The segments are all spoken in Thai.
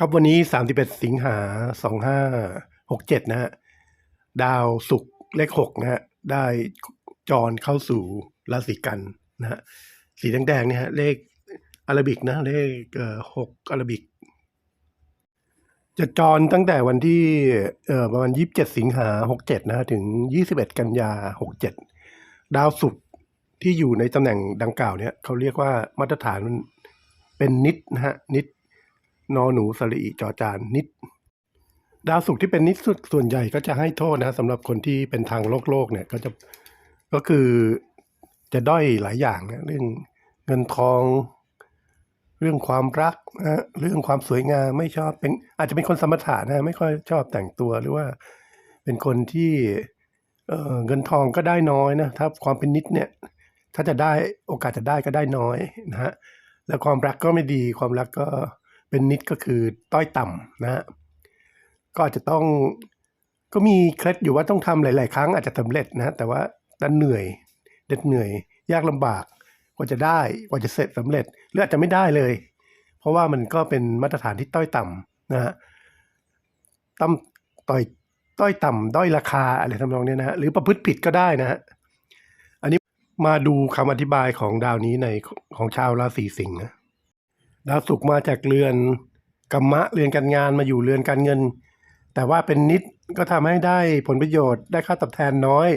ครับวันนี้ 31 สิงหา 2567 นะฮะ ดาวศุกร์เลข 6 นะฮะ ได้จรเข้าสู่ราศีกันนะฮะ สีแดงๆเนี่ยฮะ เลขอารบิกนะ เลขเอ่อ6อารบิก จะจรตั้งแต่วันที่เอ่อประมาณ 27 สิงหา 67 นะฮะ ถึง 21 กันยา 67 ดาวศุกร์ที่อยู่ในตำแหน่งดังกล่าวเนี่ยเขาเรียกว่ามาตรฐานมันเป็นนิดนะฮะนิด นอหนูสระอีจอจานนิด ดาวศุกร์ที่เป็นนิดสุดส่วนใหญ่ก็จะให้โทษนะสำหรับคนที่เป็นทางโลกโลกเนี่ยก็จะก็คือจะด้อยหลายอย่างนะเรื่องเงินทอง เรื่องความรักนะเรื่องความสวยงามไม่ชอบเป็น อาจจะเป็นคนสมถะนะไม่ค่อยชอบแต่งตัวหรือว่าเป็นคนที่เเงินทองก็ได้น้อยนะถ้าความเป็นนิดเนี่ยถ้าจะได้โอกาสจะได้ก็ได้น้อยนะฮะแล้วความรักก็ไม่ดีความรักก็ เป็นนิดก็คือต้อยต่ำนะฮะก็อาจจะต้องก็มีเคล็ดอยู่ว่าต้องทำหลาย ๆ ครั้งอาจจะสำเร็จนะแต่ว่าดันเหนื่อยเด็ดเหนื่อย ยากลำบากกว่าจะได้กว่าจะเสร็จสำเร็จหรืออาจจะไม่ได้เลย เพราะว่ามันก็เป็นมาตรฐานที่ต้อยต่ำนะฮะต่ำต้อยต้อยต่ำด้อยราคาอะไรทำนองนี้นะฮะหรือประพฤติผิดก็ได้นะฮะอันนี้มาดูคำอธิบายของดาวนี้ในของชาวราศีสิงห์นะ ดาวศุกร์มาจากเรือนกัมมะเรือนการงานมาอยู่เรือนการเงิน แต่ว่าเป็นนิดก็ทำให้ได้ผลประโยชน์ได้ค่าตอบแทนน้อย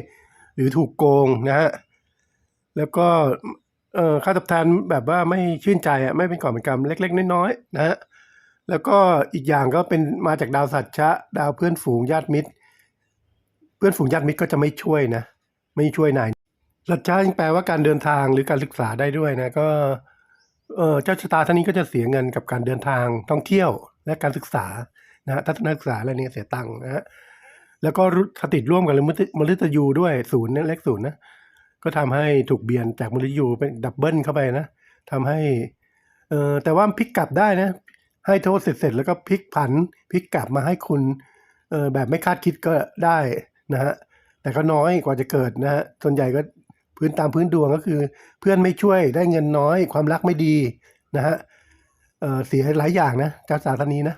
หรือถูกโกงนะฮะแล้วก็เอ่อค่าตอบแทนแบบว่าไม่ชื่นใจอะไม่เป็นก่อเป็นกำเล็ก ๆ น้อยๆนะฮะแล้วก็อีกอย่างก็เป็นมาจากดาวสัตชะ ดาวเพื่อนฝูงญาติมิตร เพื่อนฝูงญาติมิตรก็จะไม่ช่วยนะ ไม่ช่วยนายสัจจะยังแปลว่าการเดินทางหรือการศึกษาได้ด้วยนะก็ เออเจ้าชะตาท่านนี้ก็จะเสียเงินกับการเดินทางท่องเที่ยวและการศึกษานะฮะทัศนศึกษาอะไรเนี่ยเสียตังค์นะฮะแล้วก็สติดร่วมกับมฤตมฤตยูด้วยศูนย์เนี่ยเลขศูนย์นะก็ทำให้ถูกเบียนจากมฤตยูเป็นดับเบิลเข้าไปนะทำให้เออแต่ว่าพลิกกลับได้นะ ให้โทษเสร็จเสร็จแล้วก็พลิกผันพลิกกลับมาให้คุณเออแบบไม่คาดคิดก็ได้นะฮะแต่ก็น้อยกว่าจะเกิดนะฮะส่วนใหญ่ก็ พื้นตามพื้นดวงก็คือ เพื่อนไม่ช่วยได้เงินน้อย ความรักไม่ดีนะฮะเเสียหลายอย่างนะเจ้าสาวท่านนี้นะ